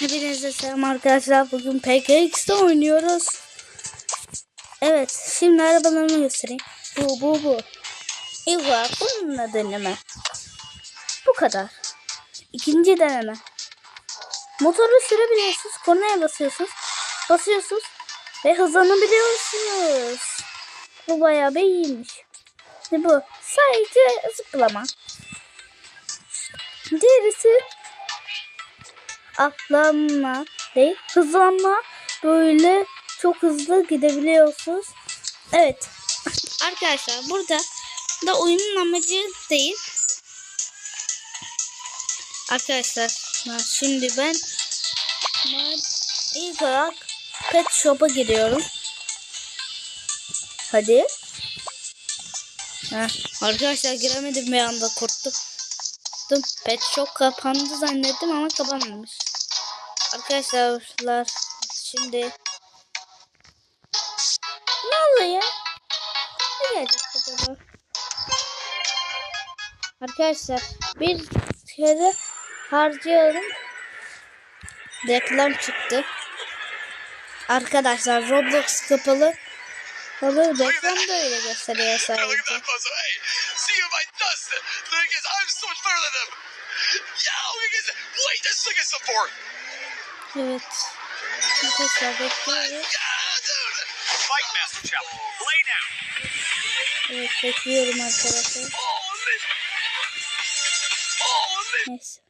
Hepinize selam arkadaşlar. Bugün PKX'de oynuyoruz. Evet. Şimdi arabalarımı göstereyim. Bu bu bu. Olarak bununla deneme. Bu kadar. İkinci deneme. Motoru sürebiliyorsunuz. Kornaya basıyorsunuz. Basıyorsunuz. Ve hızlanabiliyorsunuz. Bu bayağı bir iyiymiş. Şimdi bu. Sadece zıplama. Diğerisi atlanma değil hızlanma böyle çok hızlı gidebiliyorsunuz. Evet arkadaşlar burada da oyunun amacı değil. Arkadaşlar şimdi ben ilk olarak pet shop'a giriyorum. Hadi. Heh, arkadaşlar giremedim bir anda korktum. Dım, Pet shop kapandı zannettim ama kapanmamış. Arkadaşlar şimdi ne oluyor? Ne acaba? Arkadaşlar bir kere harcayalım. Reklam çıktı. Arkadaşlar Roblox kapalı. Kapalı reklam da öyle gösteriyor sadece. see you my dust. Thing is, I'm so much better than them. Yo, you guys, wait, this thing is support. Evet. Arkadaşlar bekliyoruz. Yeah. Fight Master Challenge. Play now. Evet bekliyorum arkadaşlar. Oh. Oh. Neyse.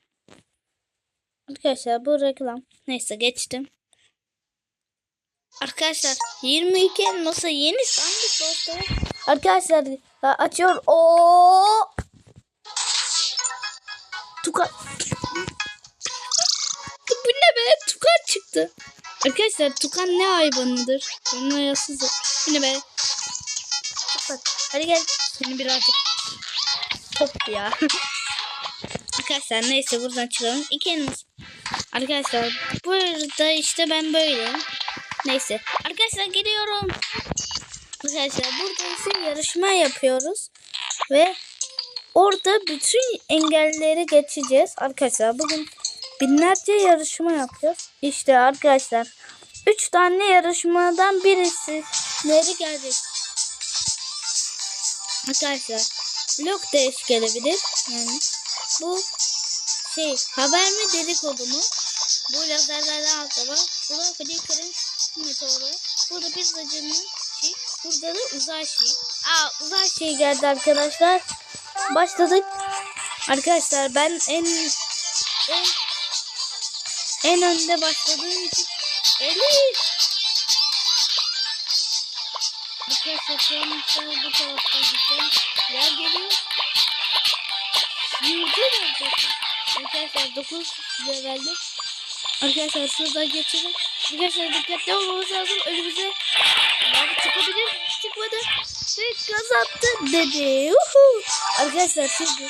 Arkadaşlar bu reklam. Neyse geçtim. Arkadaşlar 22 elması yeni sandık dostları. Arkadaşlar açıyor. O Tukan. Bu ne be? Tukan çıktı. Arkadaşlar Tukan ne hayvanıdır? Onun ayasız. Bu ne be? Tukan. Hadi gel. Seni birazcık top ya. Arkadaşlar neyse buradan çıkalım. İki. Arkadaşlar burada işte ben böyleyim. Neyse. Arkadaşlar geliyorum. Arkadaşlar burada ise yarışma yapıyoruz. Ve orada bütün engelleri geçeceğiz. Arkadaşlar bugün binlerce yarışma yapıyoruz. İşte arkadaşlar. Üç tane yarışmadan birisileri gelecek. Arkadaşlar blok değiş gelebilir. Yani bu şey haber mi dedikodu mu? Bu lazerlerden var. Bu da Flickr'ın metodu. Burada pizzacının şey. Burada da uzay şey. Aa uzay şey geldi arkadaşlar. Başladık. Arkadaşlar ben en en en önde başladığım için Elif. Arkadaşlar işte bu tarafta gideceğim. Ya geliyor. Yürüdü neredeyse. Arkadaşlar 9 levelde. Arkadaşlar şuradan geçelim. Arkadaşlar dikkatli olmamız lazım. Önümüze abi çıkabilir. Çıkmadı. Ve gaz attı dedi. Uhu. Arkadaşlar şimdi.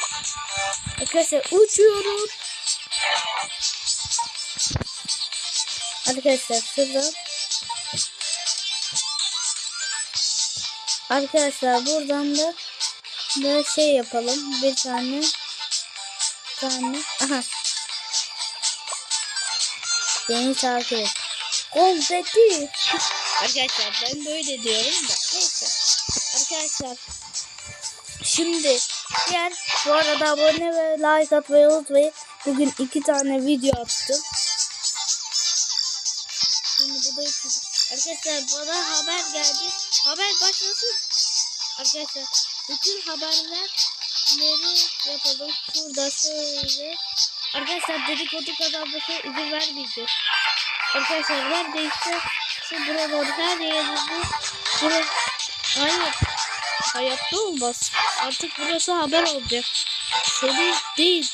Arkadaşlar uçuyorum. Arkadaşlar şuradan. Arkadaşlar buradan da da şey yapalım. Bir tane tane. Aha. Beni takip et. Konfeti. Arkadaşlar ben böyle diyorum da. Neyse. Arkadaşlar. Şimdi diğer bu arada abone ve like atmayı unutmayın. Bugün iki tane video attım. Şimdi bu da ikinci. Arkadaşlar bana haber geldi. Haber başlasın. Arkadaşlar bütün haberleri yapalım. Şurada şöyle. Arkadaşlar dedikodu kazanmasına izin vermeyeceğiz. Arkadaşlar neredeyse şu buralar her yerinde bura... Hayır. Hayatta olmaz. Artık burası haber olacak. Seni değil.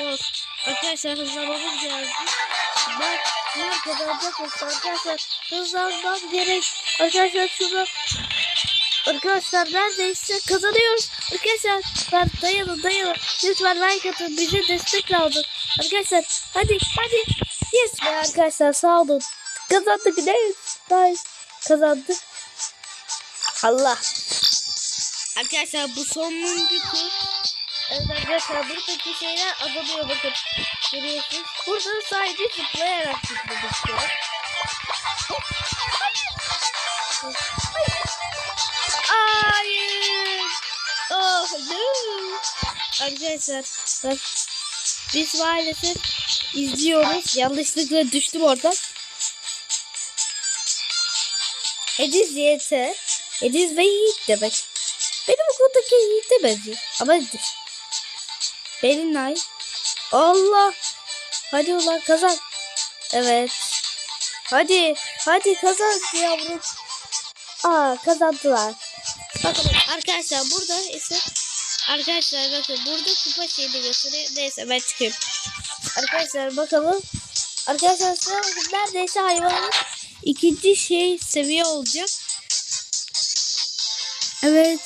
Olsun. Arkadaşlar hızlamamız lazım. Ben ne kazanacak olsa arkadaşlar hızlanmam gerek. Arkadaşlar şunu Arkadaşlar neredeyse kazanıyoruz. Arkadaşlar ben dayanın dayanın. Lütfen like atın. Bize destek lazım. Arkadaşlar hadi hadi. Yes be arkadaşlar sağ olun. Kazandık ne? Nice. Kazandık. Allah. Arkadaşlar bu sonuncu tur. Evet arkadaşlar buradaki şeyler azalıyor bakın. Görüyorsunuz. Burada sadece zıplayarak istiyor. Hayır. Oh no. Arkadaşlar bak biz maalesef izliyoruz. Yanlışlıkla düştüm oradan. Ediz YT. Ediz ve Yiğit demek. Benim okuldaki Yiğit'e benziyor. Ama Ediz. Belinay. Allah. Hadi ulan kazan. Evet. Hadi. Hadi kazan yavrum. Aa kazandılar. Bakalım arkadaşlar burada ise arkadaşlar bakın burada kupa şeyini gösteriyor. Neyse ben çıkayım. Arkadaşlar bakalım. Arkadaşlar sıra bakın neredeyse hayvanın ikinci şey seviye olacak. Evet.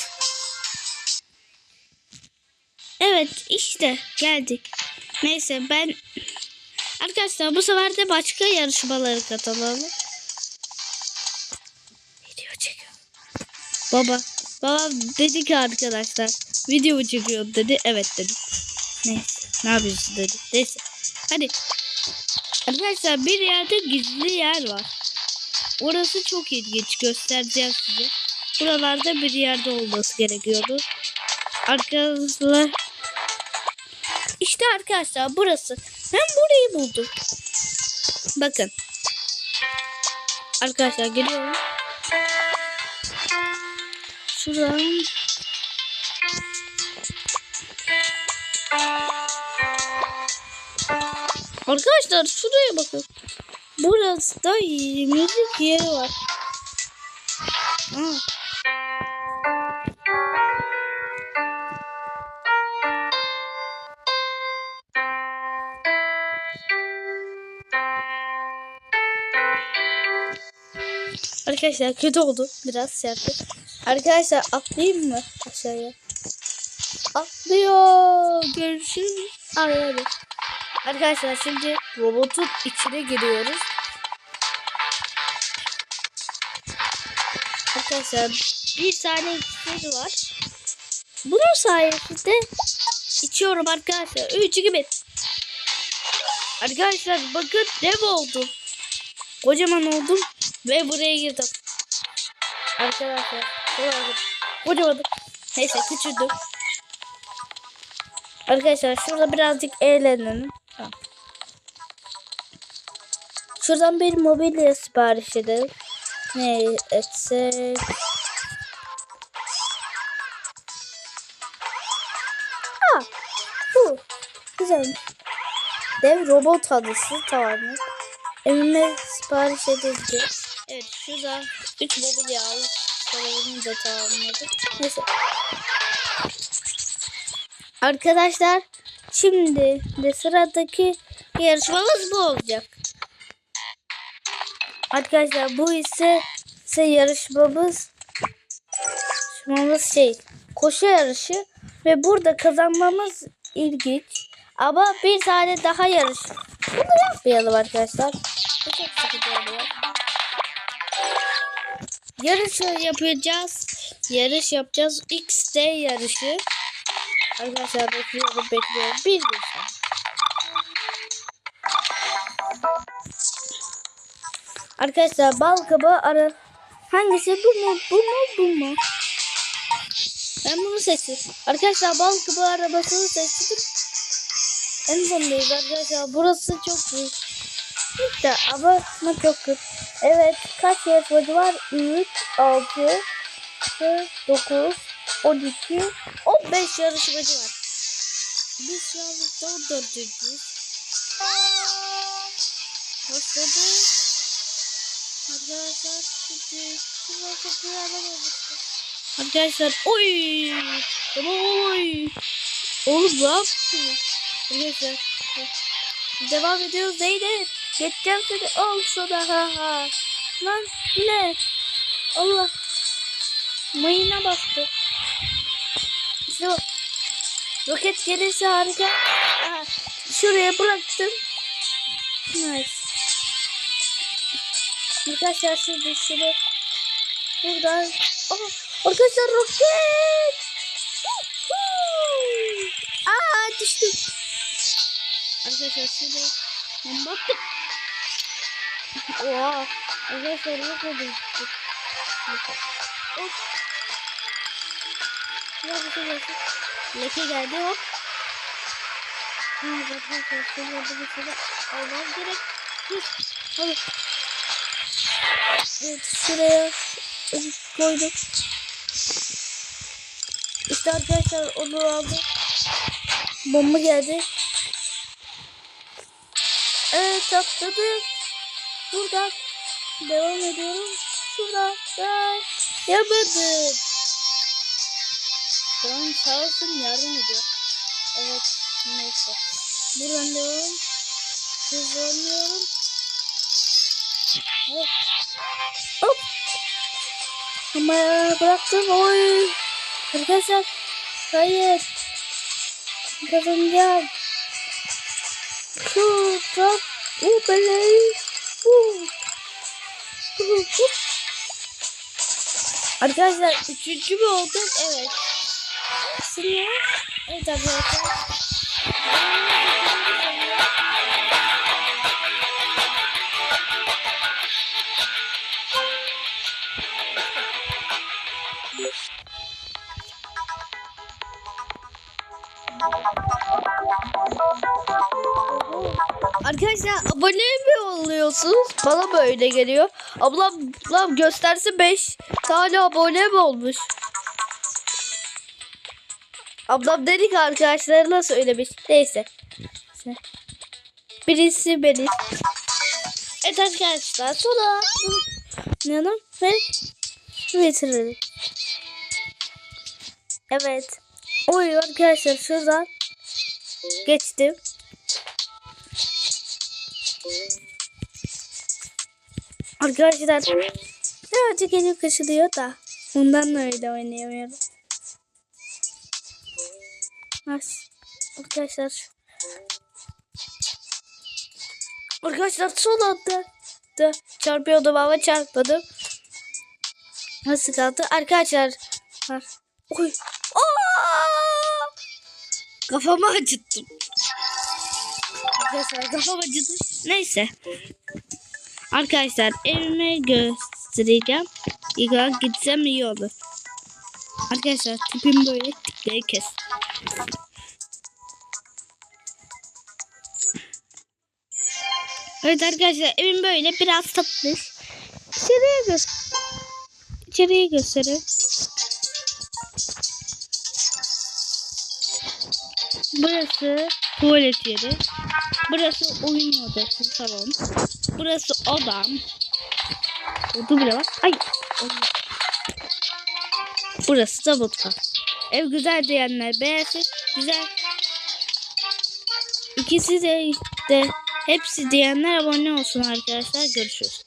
Evet işte geldik. Neyse ben arkadaşlar bu sefer de başka yarışmalara katılalım. Video çekiyor. Baba, babam dedi ki arkadaşlar video çekiyorum dedi. Evet dedim. Neyse ne yapıyorsun dedi. Neyse hadi. Arkadaşlar bir yerde gizli yer var. Orası çok ilginç göstereceğim size. Buralarda bir yerde olması gerekiyordu. Arkadaşlar işte arkadaşlar burası. Ben burayı buldum. Bakın. Arkadaşlar geliyorum. Şuradan. Arkadaşlar şuraya bakın. Burası da müzik yeri var. Arkadaşlar kötü oldu. Biraz sertti. Arkadaşlar atlayayım mı aşağıya? Atlıyor. Görüşürüz. Hadi. Arkadaşlar şimdi robotun içine giriyoruz. Arkadaşlar bir tane iksir var. Bunun sayesinde içiyorum arkadaşlar. 3 2 1. Arkadaşlar bakın dev oldum. Kocaman oldum ve buraya girdim. Arkadaşlar kocaman. Kocaman. Neyse küçüldüm. Arkadaşlar şurada birazcık eğlenelim. Tamam. Şuradan bir mobilya sipariş edelim. Ne etsek? Ha, bu güzel. Dev robot halısı tamam mı? Evime sipariş edildi. Evet şurada 3 mobilya al. Da tamamladık. Neyse. Arkadaşlar şimdi de sıradaki yarışmamız bu olacak. Arkadaşlar bu ise ise yarışmamız yarışmamız şey koşu yarışı ve burada kazanmamız ilginç. Ama bir tane daha yarış. Bunu yapmayalım arkadaşlar. Bu çok sıkıcı oluyor. Yarış yapacağız. Yarış yapacağız. XT yarışı. Arkadaşlar bekliyorum bekliyorum. Bir gün. Arkadaşlar bal kabağı ara. Hangisi bu mu bu mu bu mu? Ben bunu seçtim. Arkadaşlar bal kabağı arabasını seçtim. En sondayız arkadaşlar. Burası çok büyük. İşte ama çok kötü. Evet kaç yarışmacı var? 3, 6, 9, 12, 15 yarışmacı var. Biz an 14. Başladı. Arkadaşlar şimdi şurası bir alamamıştım. Arkadaşlar oy. Oy. Oğlum ne yaptın? Arkadaşlar. Devam ediyoruz Zeynep. Geçeceğim seni. Ol sana ha ha. Lan ne? Allah. Mayına bastı. İşte bak. Roket gelirse harika. Aha, şuraya bıraktım. Nice. Arkadaşlar şimdi şunu buradan. Oh, arkadaşlar roket. Aa düştüm. Arkadaşlar şurada ben baktım. Oha. Arkadaşlar yok oldu. Hop. Biraz bir şey gelsin. Leke geldi hop. Arkadaşlar şurada bir şey almam gerek. Hadi. Evet şuraya koydum. İşte arkadaşlar onu aldım. Bomba geldi. Evet atladım. Buradan devam ediyorum. Şuradan ben yapmadım. Buranın sağ olsun yardım ediyor. Evet neyse. Buradan devam. Hızlanıyorum. Evet. Hop. Ama bıraktım. Oy. Arkadaşlar. Hayır. Kazanacağım. Şu top. Bu belayı. Arkadaşlar üçüncü mü olduk? Evet. Şimdi evet. Arkadaşlar oluyorsunuz? Bana böyle geliyor. Ablam, ablam gösterse 5 tane abone mi olmuş? Ablam dedi ki arkadaşlarına söylemiş. Neyse. Birisi beni. Evet arkadaşlar sonra yanım ve bitirelim. Evet. Oy arkadaşlar şuradan geçtim. Arkadaşlar birazcık elim kaşılıyor da ondan da öyle oynayamıyorum. Arkadaşlar Arkadaşlar son anda da çarpıyordum ama çarpmadım. Nasıl kaldı? Arkadaşlar. Oy. Aa! Kafamı acıttım. Arkadaşlar kafam acıdı. Neyse. Arkadaşlar evime göstereceğim. İlk gitsem iyi olur. Arkadaşlar tipim böyle tipleri kes. Evet arkadaşlar evim böyle biraz tatlış. İçeriye göster. İçeriye gösterin. Burası tuvalet yeri. Burası oyun odası salon. Burası odam. Odu bile var. Ay. Burası da mutfak. Ev güzel diyenler beğensin. Güzel. İkisi de, de hepsi diyenler abone olsun arkadaşlar. Görüşürüz.